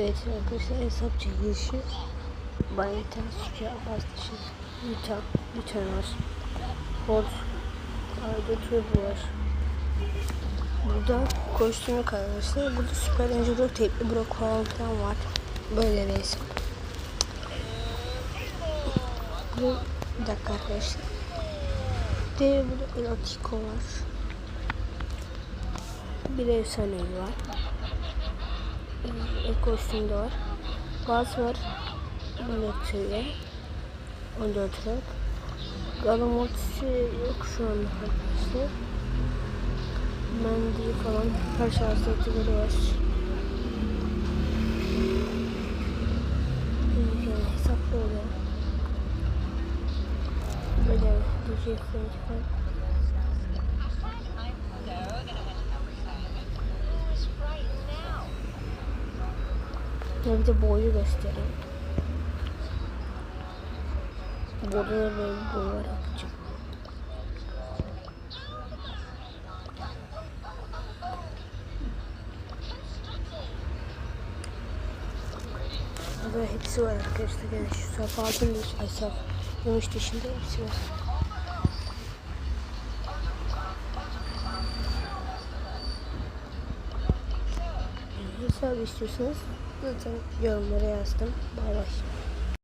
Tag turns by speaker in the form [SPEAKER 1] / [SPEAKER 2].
[SPEAKER 1] Evet arkadaşlar hesap çekilişi. Bayita, suya, bastışı, Vita, Vitanos, Hot, Arda Turbo var. Burada kostümü arkadaşlar. Burada Super Angelo tepli Brock filan var. Böyle bir hesap. Bu bir dakika arkadaşlar. De burada Erotico var. Bir efsanevi var. Ek kostümde var. Baz var. 14 seviye. 14 rak. Galamotisi yok şu anda arkadaşlar. Mendy falan her şahsiyetleri var. Yani hesap böyle. Böyle diyeceksin falan. Ya bir de boyu göstereyim. Burada da böyle bir boy var yapacağım. Burada hepsi var arkadaşlar. Yani şu saf altın dış, ay saf gümüş dışında hepsi var. Hesabı istiyorsanız zaten yorumlara yazdım. Bay bay.